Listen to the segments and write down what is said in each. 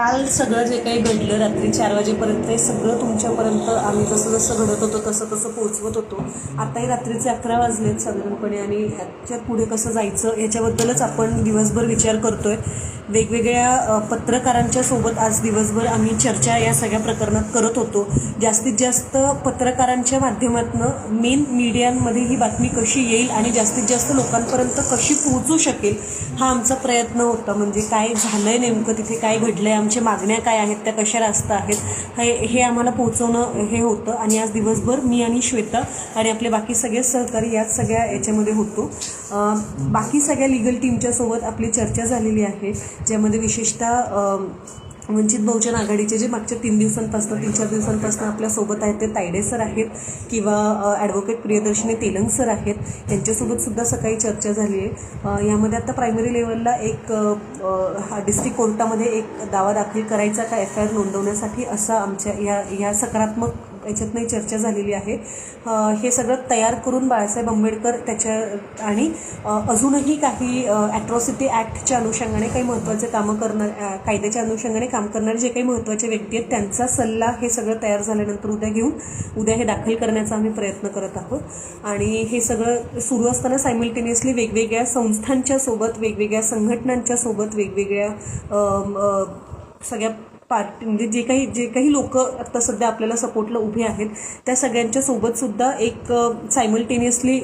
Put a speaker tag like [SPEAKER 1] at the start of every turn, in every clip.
[SPEAKER 1] काल सगळं जे काही घडलं रात्री चार वाजेपर्यंत हे सगळं तुमच्यापर्यंत आम्ही जसं जसं घडत होतो तसं तसं पोहोचवत होतो. आताही रात्रीचे अकरा वाजलेत साधारणपणे आणि ह्याच्यात पुढे कसं जायचं ह्याच्याबद्दलच आपण दिवसभर विचार करतोय. वेगवेगळ्या पत्रकारांच्या सोबत आज दिवसभर आम्ही चर्चा या सगळ्या प्रकरणात करत होतो. जास्तीत जास्त पत्रकारांच्या माध्यमातून मेन मीडियांमध्ये ही बातमी कशी येईल आणि जास्तीत जास्त लोकांपर्यंत कशी पोहोचू शकेल हा आमचा प्रयत्न होता. म्हणजे काय झालं आहे नेमकं तिथे काय घडलं आहे आमच्या मागण्या काय आहेत त्या कशा रास्त आहेत हे हे आम्हाला पोहोचवणं हे होतं. आणि आज दिवसभर मी आणि श्वेता आणि आपले बाकी सगळे सहकारी याच सगळ्या याच्यामध्ये होतो. बाकी सगळ्या लिगल टीमच्यासोबत आपली चर्चा झालेली आहे ज्यामध्ये विशेषतः वंचित बहुजन आघाडीचे जे मागच्या तीन दिवसांपासून तीन चार दिवसांपासून आपल्यासोबत आहेत ते तायडे सर आहेत किंवा ॲडव्होकेट प्रियदर्शनी तेलंग सर आहेत यांच्यासोबत सुद्धा सकाळी चर्चा झाली आहे. यामध्ये आता प्रायमरी लेवलला एक हा डिस्ट्रिक्ट कोर्टामध्ये एक दावा दाखल करायचा का एफ आय आर नोंदवण्यासाठी असं आमच्या या या सकारात्मक याच्यातनंही चर्चा झालेली आहे. हे सगळं तयार करून बाळासाहेब आंबेडकर त्याच्या आणि अजूनही काही ॲट्रॉसिटी ॲक्टच्या अनुषंगाने काही महत्त्वाचे कामं करणार कायद्याच्या अनुषंगाने काम करणारे जे काही महत्त्वाचे व्यक्ती आहेत त्यांचा सल्ला हे सगळं तयार झाल्यानंतर उद्या घेऊन उद्या हे दाखल करण्याचा आम्ही प्रयत्न करत आहोत. आणि हे सगळं सुरू असताना सायमल्टेनियसली वेगवेगळ्या संस्थांच्या सोबत वेगवेगळ्या संघटनांच्या सोबत वेगवेगळ्या सगळ्या पार्टी म्हणजे जे काही जे काही लोक आत्ता सध्या आपल्याला सपोर्टला उभे आहेत त्या सगळ्यांच्या सोबत सुद्धा एक सायमल्टेनियसली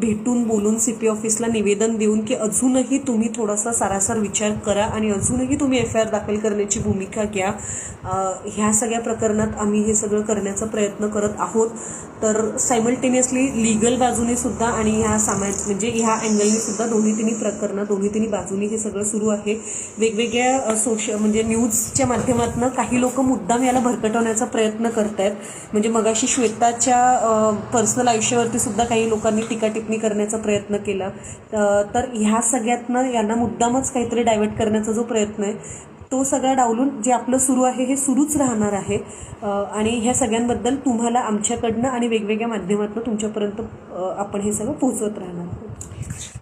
[SPEAKER 1] भेटून बोलून सी पी ऑफिसला निवेदन देऊन की अजूनही तुम्ही थोडासा सारासार विचार करा आणि अजूनही तुम्ही एफ आय आर दाखल करण्याची भूमिका घ्या. ह्या सगळ्या प्रकरणात आम्ही हे सगळं करण्याचा प्रयत्न करत आहोत. तर सायमल्टेनियसली लिगल बाजूने सुद्धा आणि ह्या सामाय म्हणजे ह्या अँगलने सुद्धा दोन्ही तिन्ही प्रकरणं दोन्ही तिन्ही बाजूनी हे सगळं सुरू आहे. वेगवेगळ्या सोशल म्हणजे न्यूजच्या माध्यमातून काही लोक मुद्दाम याला भरकटवण्याचा प्रयत्न करत आहेत म्हणजे मगाशी श्वेताच्या पर्सनल आयुष्यावरती सुद्धा काही लोकांनी टीका टिप्पणी करण्याचा प्रयत्न केला. तर ह्या सगळ्यातनं यांना मुद्दामच काहीतरी डायव्हर्ट करण्याचा जो प्रयत्न आहे तो सगळा डावलून जे आपलं सुरू आहे हे सुरूच राहणार आहे. आणि ह्या सगळ्यांबद्दल तुम्हाला आमच्याकडनं आणि वेगवेगळ्या माध्यमातून तुमच्यापर्यंत आपण हे सगळं पोहोचवत राहणार